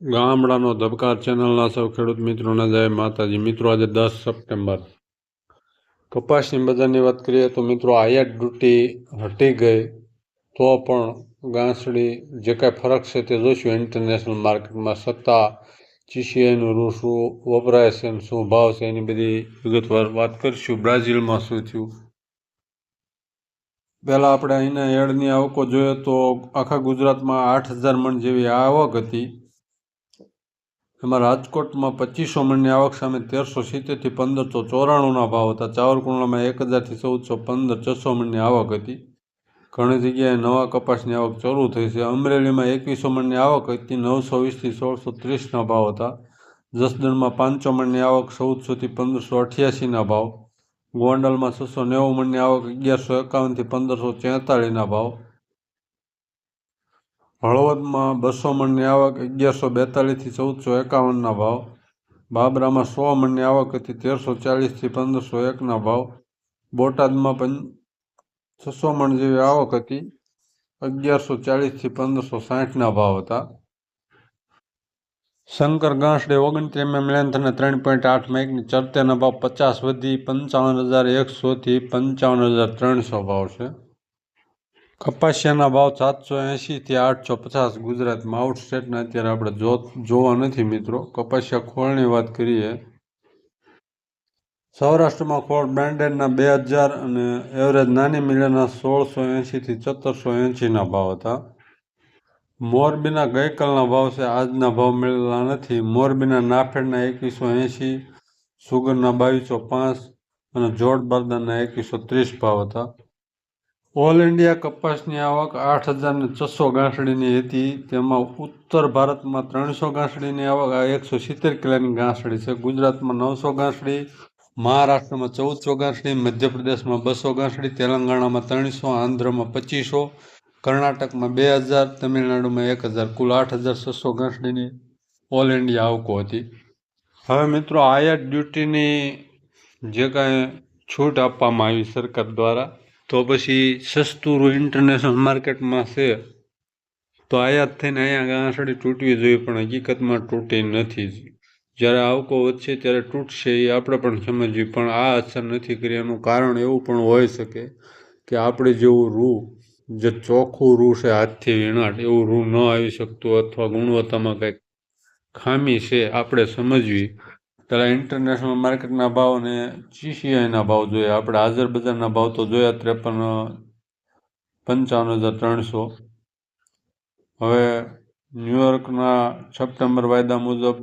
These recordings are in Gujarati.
ગામડાનો ધબકાર ચેનલના સૌ ખેડૂત મિત્રોને જય માતાજી. મિત્રો, આજે દસ સપ્ટેમ્બર. કપાસની બજારની વાત કરીએ તો મિત્રો આયાત ડ્યુટી હટી ગઈ, તો પણ ગાંસડી જે કાંઈ ફરક છે તે જોઈશું ઇન્ટરનેશનલ માર્કેટમાં સત્તા ચીસીઆઈનું રૂ શું, વપરાય છે અને શું ભાવ છે એની બધી વિગતવાર વાત કરીશું. બ્રાઝિલમાં શું થયું? પહેલાં આપણે અહીંના એડની આવકો જોઈએ તો આખા ગુજરાતમાં આઠ હજાર મણ જેવી આવક હતી. એમાં રાજકોટમાં પચીસો મણની આવક સામે તેરસો સિત્તેરથી પંદરસો ચોરાણુંના ભાવ હતા. ચાવરકુંડલામાં એક હજારથી ચૌદસો પંદર છસો મણની આવક હતી. ઘણી જગ્યાએ નવા કપાસની આવક શરૂ થઈ છે. અમરેલીમાં એકવીસો મણની આવક હતી. નવસો વીસથી સોળસો ત્રીસના ભાવ હતા. જસદણમાં પાંચસો મણની આવક, ચૌદસોથી પંદરસો અઠ્યાસીના ભાવ. ગોંડલમાં છસો નેવું મણની આવક, અગિયારસો એકાવનથી પંદરસો ચેતાળીના ભાવ. હળવદમાં બસો મણની આવક, અગિયારસો બેતાલીસથી ચૌદસો એકાવનના ભાવ, બાબરામાં સો મણની આવક હતી, તેરસો ચાલીસથી પંદરસો એકના ભાવ, બોટાદમાં પં, છસો મણ જેવી આવક હતી, અગિયારસો ચાલીસથી પંદરસો સાઠના ભાવ હતા. શંકર ગાંસડે ઓગણત્રીસ એમએમ લેન્થ અને ત્રણ પોઈન્ટ આઠ માઇકની ચરતેના ભાવ પચાસ વધી પંચાવન હજાર એકસોથી પંચાવન હજાર ત્રણસો ભાવ છે. કપાસિયાના ભાવ સાતસો એંશીથી આઠસો પચાસ ગુજરાતમાં આઉટ સ્ટેટના અત્યારે આપણે જો જોવા નથી મિત્રો. કપાસિયા ખોળની વાત કરીએ. સૌરાષ્ટ્રમાં ખોળ બ્રાન્ડેડના બે હજાર અને એવરેજ નાની મિલના સોળસો એંશીથી સત્તરસો એંશીના ભાવ હતા. મોરબીના ગઈકાલના ભાવ છે, આજના ભાવ મળેલા નથી. મોરબીના નાફેડના એકવીસો એંશી, સુગરના બાવીસો પાંચ અને જોડ બારદાના એકવીસો ત્રીસ ભાવ હતા. ઓલ ઇન્ડિયા કપાસની આવક આઠ હજારને છસો ગાંસડીની હતી. તેમાં ઉત્તર ભારતમાં ત્રણસો ગાંસડીની આવક, આ એકસો સિત્તેર કિલોની ગાંસડી છે. ગુજરાતમાં નવસો ગાંસડી, મહારાષ્ટ્રમાં ચૌદસો ગાંસડી, મધ્યપ્રદેશમાં બસો ગાંસડી, તેલંગાણામાં ત્રણસો, આંધ્રમાં પચીસો, કર્ણાટકમાં બે હજાર, તમિલનાડુમાં એક હજાર, કુલ આઠ હજાર છસો ગાંસડીની ઓલ ઇન્ડિયા આવકો હતી. હવે મિત્રો, આયાત ડ્યુટીની જે કાંઈ છૂટ આપવામાં આવી સરકાર દ્વારા તો પછી સસ્તું ઇન્ટરનેશનલ માર્કેટમાં છે. તો આયાત થઈને અહીંયા આંસળી તૂટવી જોઈએ, પણ હકીકતમાં તૂટી નથી જ્યારે આવકો વધશે ત્યારે તૂટશે એ આપણે પણ સમજવી પણ આ અસર નથી કરી. એનું કારણ એવું પણ હોઈ શકે કે આપણે જેવું રૂ, જે ચોખ્ખું રૂ છે હાથથી વીણાટ, એવું રૂ ન આવી શકતું અથવા ગુણવત્તામાં કંઈક ખામી છે, આપણે સમજવી પહેલાં ઇન્ટરનેશનલ માર્કેટના ભાવ અને જીસીઆઈના ભાવ જોઈએ. આપણે હાજર બજારના ભાવ તો જોયા ત્રેપન, પંચાવન હજાર ત્રણસો. હવે ન્યુયોર્કના સપ્ટેમ્બર વાયદા મુજબ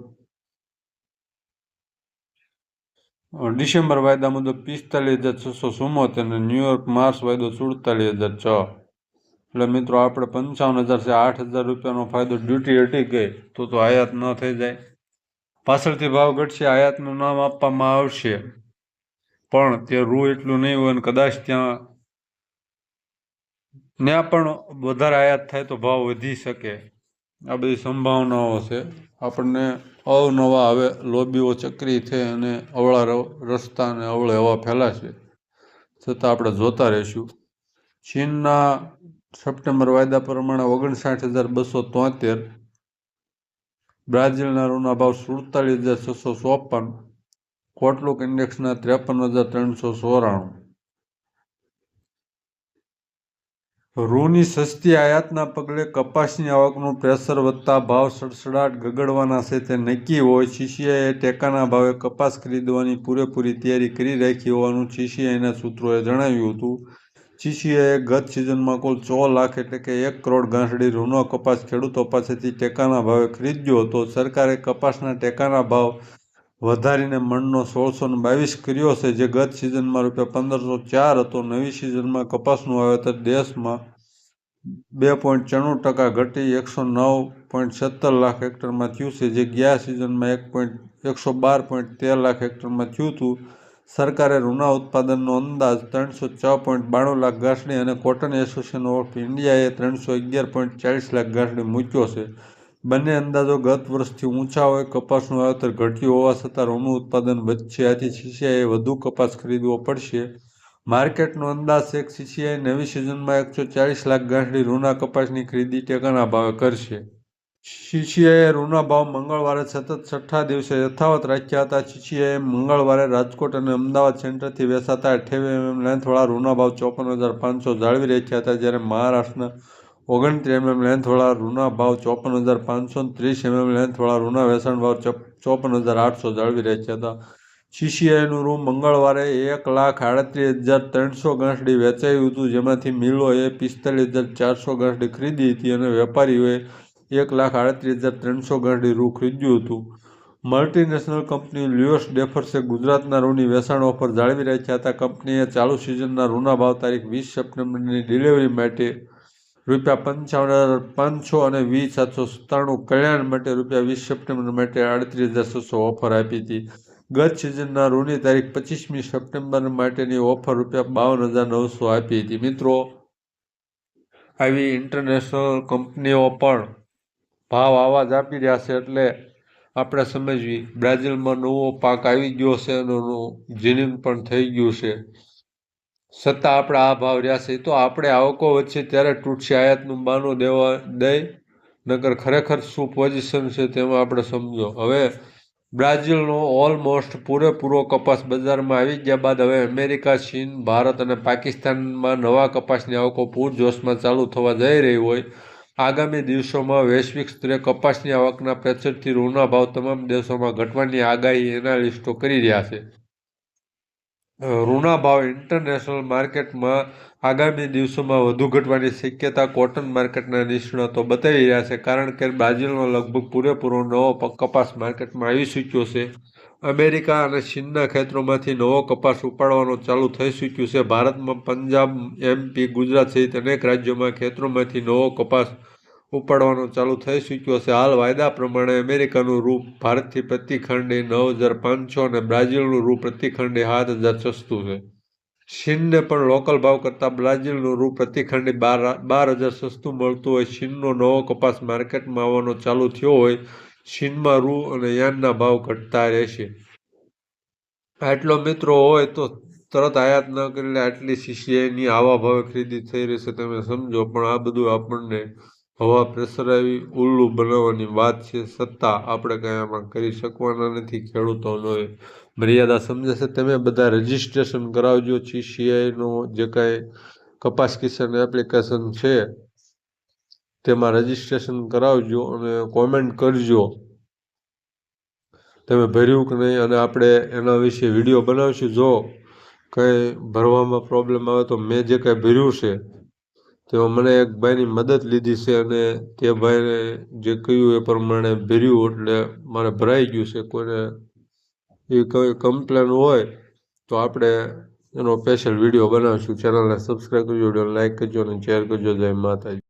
ડિસેમ્બર વાયદા મુજબ પિસ્તાલીસ હજાર છસો ચુમ્મોતેર અને ન્યુયોર્ક માર્ચ વાયદો સુડતાલીસ હજાર છ. એટલે મિત્રો, આપણે પંચાવન હજાર છે, આઠ હજાર રૂપિયાનો ફાયદો ડ્યુટી હટી ગઈ, તો તો આયાત ન થઈ જાય. પાછળથી ભાવ ઘટશે, આયાતનું નામ આપવામાં આવશે. પણ તે રૂ એટલું નહીં હોય અને કદાચ ત્યાં ત્યાં પણ વધારે આયાત થાય તો ભાવ વધી શકે. આ બધી સંભાવનાઓ છે. આપણને અવનવા હવે લોબીઓ ચક્રી છે અને અવળા રસ્તા અને અવળે હવા ફેલાશે. છતાં આપણે જોતા રહીશું. ચીનના સપ્ટેમ્બર વાયદા પ્રમાણે ઓગણસાઠ હજાર બસો તોતેર બ્રાઝિલના રૂના ભાવ સુડતાલીસ હજાર છસો ચોપન કોટલુક ઇન્ડેક્સના ત્રેપન હજાર ત્રણસો ચોરાણું. રૂની સસ્તી આયાતના પગલે કપાસની આવકનું પ્રેશર વધતા ભાવ સડસડાટ ગગડવાના છે તે નક્કી હોય, સીસીઆઈએ ટેકાના ભાવે કપાસ ખરીદવાની પૂરેપૂરી તૈયારી કરી રાખી હોવાનું સીસીઆઈના સૂત્રોએ જણાવ્યું હતું. સીસીઆઈએ ગત સિઝનમાં કુલ છ લાખ એટલે કે એક કરોડ ગાંસડી રૂનો કપાસ ખેડૂતો પાસેથી ટેકાના ભાવે ખરીદ્યો હતો. સરકારે કપાસના ટેકાના ભાવ વધારીને મણનો સોળસો બાવીસ કર્યો છે, જે ગત સિઝનમાં રૂપિયા પંદરસો ચાર હતો. નવી સિઝનમાં કપાસનું વાવેતર દેશમાં બે પોઈન્ટ ચણું ટકા ઘટી એકસો નવ પોઈન્ટ સત્તર લાખ હેક્ટરમાં થયું છે, જે ગયા સિઝનમાં એક પોઈન્ટ, એકસો બાર પોઈન્ટ તેર લાખ હેક્ટરમાં થયું હતું. સરકારે રૂના ઉત્પાદનનો અંદાજ ત્રણસો છ પોઈન્ટ બાણું લાખ ગાંસડી અને કોટન એસોસિએશન ઓફ ઇન્ડિયાએ ત્રણસો અગિયાર પોઈન્ટ ચાળીસ લાખ ગાંસડી મૂક્યો છે. બંને અંદાજો ગત વર્ષથી ઊંચા હોય, કપાસનું વાવેતર ઘટ્યું હોવા છતાં રૂનું ઉત્પાદન વધશે. આથી સીસીઆઈએ વધુ કપાસ ખરીદવો પડશે. માર્કેટનો અંદાજ છે કે સીસીઆઈ નવી સિઝનમાં એકસો ચાળીસ લાખ ગાંસડી રૂના કપાસની ખરીદી ટેકાના ભાવે કરશે. સીસીઆઈએ રૂના ભાવ મંગળવારે સતત છઠ્ઠા દિવસે યથાવત રાખ્યા હતા. સીસીઆઈએ મંગળવારે રાજકોટ અને અમદાવાદ સેન્ટરથી વેચાતા અઠ્યાવીસ એમએમ લેન્થવાળા રૂના ભાવ ચોપન હજાર પાંચસો જાળવી રાખ્યા હતા, જ્યારે મહારાષ્ટ્રના ઓગણત્રીસ એમએમ લેન્થવાળા રૂના ભાવ ચોપન હજાર પાંચસો ત્રીસ એમએમ લેન્થવાળા રૂના વેચાણ ભાવ ચોપન હજાર આઠસો જાળવી રાખ્યા હતા. શીશીઆઈનું રૂમ મંગળવારે એક લાખ આડત્રીસ હજાર ત્રણસો ગાંસડી વેચાયું હતું, જેમાંથી મિલોએ પિસ્તાલીસ હજાર ચારસો ગાંસડી ખરીદી હતી અને વેપારીઓએ એક લાખ આડત્રીસ હજાર ત્રણસો રૂ ખરીદ્યું હતું. મલ્ટીનેશનલ કંપની લ્યુઅસ ડેફર્સે ગુજરાતના રૂની વેચાણ ઓફર જાળવી રાખ્યા હતા. કંપનીએ ચાલુ સિઝનના રૂના ભાવ તારીખ વીસ સપ્ટેમ્બરની ડિલિવરી માટે રૂપિયા પંચાવન હજાર પાંચસો અને વીસ સાતસો સત્તાણું કલ્યાણ માટે રૂપિયા વીસ સપ્ટેમ્બર માટે આડત્રીસ હજાર છસો ઓફર આપી હતી. ગત સિઝનના રૂની તારીખ પચીસમી સપ્ટેમ્બર માટેની ઓફર રૂપિયા બાવન હજાર નવસો આપી હતી. મિત્રો, આવી ઇન્ટરનેશનલ કંપનીઓ પણ ભાવ આવા જ આપી રહ્યા છે એટલે આપણે સમજવી બ્રાઝિલમાં નવો પાક આવી ગયો છે અને જીનીમ પણ થઈ ગયું છે. છતાં આપણે આ ભાવ રહ્યા છે. તો આપણે આવકો વચ્ચે ત્યારે તૂટશે, આયાતનું બાનું દેવા દઈ નગર ખરેખર શું પોઝિશન છે તેમાં આપણે સમજો. હવે બ્રાઝિલનો ઓલમોસ્ટ પૂરેપૂરો કપાસ બજારમાં આવી ગયા બાદ હવે અમેરિકા, ચીન, ભારત અને પાકિસ્તાનમાં નવા કપાસની આવકો પૂરજોશમાં ચાલુ થવા જઈ રહી હોય. આગામી દિવસોમાં વૈશ્વિક સ્તરે કપાસની આવકના પ્રેશરથી ઋણના ભાવ તમામ દેશોમાં ઘટવાની આગાહી એનાલિસ્ટો કરી રહ્યા છે. ઋણા ભાવ ઇન્ટરનેશનલ માર્કેટમાં આગામી દિવસોમાં વધુ ઘટવાની શક્યતા કોટન માર્કેટના નિષ્ણાતો બતાવી રહ્યા છે. કારણ કે બ્રાઝિલનો લગભગ પૂરેપૂરો નવો કપાસ માર્કેટમાં આવી ચૂક્યો છે. અમેરિકા અને ચીનના ખેતરોમાંથી નવો કપાસ ઉપાડવાનું ચાલુ થઈ ચૂક્યું છે. ભારતમાં પંજાબ, એમપી, ગુજરાત સહિત અનેક રાજ્યોમાં ખેતરોમાંથી નવો કપાસ ઉપાડવાનો ચાલુ થઈ ચૂક્યો છે. હાલ વાયદા પ્રમાણે અમેરિકાનું રૂ ભારતથી પ્રતિખંડે નવ હજાર પાંચસો અને બ્રાઝિલનું રૂ પ્રતિખંડે સાત હજાર સસ્તું છે. ચીનને પણ લોકલ ભાવ કરતાં બ્રાઝિલનું રૂ પ્રતિખંડે બાર બાર હજાર સસ્તું મળતું હોય. ચીનનો નવો કપાસ માર્કેટમાં આવવાનો ચાલુ થયો હોય ચીનમાં રૂ અને યાનના ભાવ ઘટતા રહેશે. આટલો મિત્રો હોય તો તરત આયાત ન કરીને આટલી સીસીઆઈની આવા ભાવે ખરીદી થઈ રહેશે. તમે સમજો, પણ આ બધું આપણને હવા પ્રસરાવી, ઉલ્લું બનાવવાની વાત છે. છતાં આપણે કંઈ આમાં કરી શકવાના નથી. ખેડૂતોનો મર્યાદા સમજાશે તમે બધા રજીસ્ટ્રેશન કરાવજો. સીસીઆઈનો જે કાંઈ કપાસ કિસાન એપ્લિકેશન છે તેમાં રજીસ્ટ્રેશન કરાવજો અને કોમેન્ટ કરજો. તમે ભર્યું કે નહીં અને આપણે એના વિશે વીડિયો બનાવીશું. જો કંઈ ભરવામાં પ્રોબ્લેમ આવે તો મેં જે કાંઈ ભર્યું છે, તેમાં મને એક ભાઈની મદદ લીધી છે અને તે ભાઈને જે કહ્યું એ પ્રમાણે ભર્યું એટલે મારે ભરાઈ ગયું છે. કોઈને એ કંઈ કમ્પ્લેન હોય તો આપણે એનો સ્પેશિયલ વીડિયો બનાવીશું. ચેનલને સબસ્ક્રાઈબ કરજો લાઈક કરજો અને શેર કરજો. જય માતાજી.